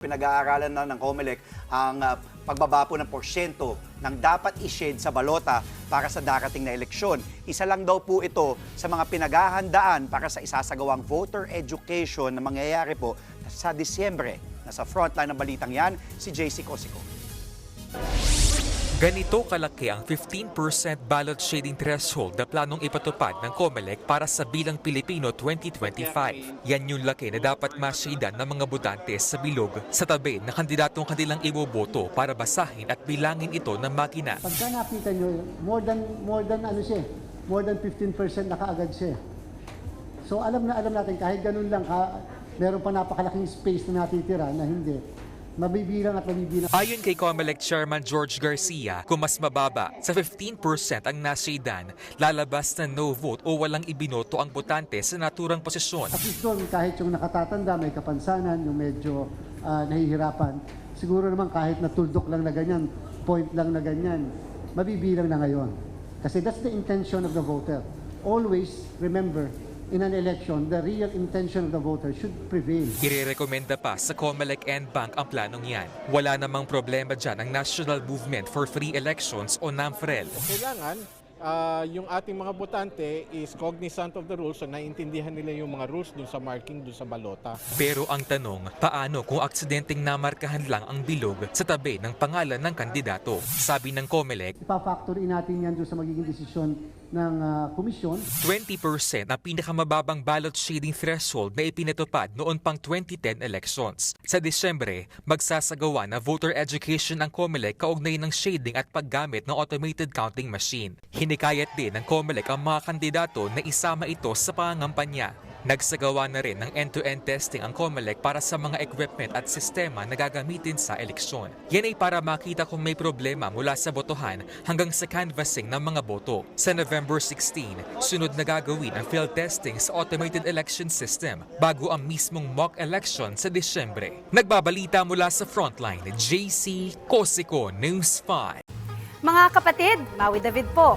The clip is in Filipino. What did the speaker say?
Pinag-aaralan na ng COMELEC ang ah, pagbaba po ng porsyento ng dapat i-shade sa balota para sa darating na eleksyon. Isa lang daw po ito sa mga pinaghahandaan para sa isasagawang voter education na mangyayari po sa Disyembre. Nasa frontline ng balitang yan, si JC Cosico. Ganito kalaki ang 15% ballot shading threshold na planong ipatupad ng COMELEC para sa Bilang Pilipino 2025. Yan yung laki na dapat masyadan ng mga botante sa bilog sa tabi na kandidatong kanilang iboboto para basahin at bilangin ito ng makina. Pagka nakita nyo, more than, more than ano siya, more than 15% na kaagad siya. So alam na alam natin, kahit ganun lang, ka, meron pa napakalaking space na natitira na hindi, mabibilang at mabibilang. Ayon kay COMELEC Chairman George Garcia, kung mas mababa sa 15% ang nasyadan, lalabas na no vote o walang ibinoto ang botante sa naturang posisyon. At least doon, kahit yung nakatatanda, may kapansanan, yung medyo ah, nahihirapan, siguro naman kahit natuldok lang na ganyan, point lang na ganyan, mabibilang na ngayon. Kasi that's the intention of the voter. Always remember, in an election, the real intention of the voter should prevail. Irerekomenda pa sa COMELEC and Bank ang planong yan. Wala namang problema dyan ang National Movement for Free Elections o NAMFREL. kailangan ah, yung ating mga botante is cognizant of the rules so naiintindihan nila yung mga rules dun sa marking dun sa balota. Pero ang tanong, paano kung aksidenteng namarkahan lang ang bilog sa tabi ng pangalan ng kandidato? Sabi ng COMELEC, Ipa-factor in natin yan doon sa magiging desisyon ng ah, komisyon. 20% ang pinakamababang ballot shading threshold na ipinatupad noon pang 2010 elections. Sa Disyembre, magsasagawa na voter education ang COMELEC kaugnay ng shading at paggamit ng automated counting machine. Hinikayat din ng COMELEC ang mga kandidato na isama ito sa pangangampanya. Nagsagawa na rin ng end-to-end testing ang COMELEC para sa mga equipment at sistema na gagamitin sa eleksyon. Yan ay para makita kung may problema mula sa botohan hanggang sa canvassing ng mga boto. Sa November 16, sunod na gagawin ang field testing sa automated election system bago ang mismong mock election sa Disyembre. Nagbabalita mula sa frontline, JC Cosico News 5. Mga kapatid, Maui David po.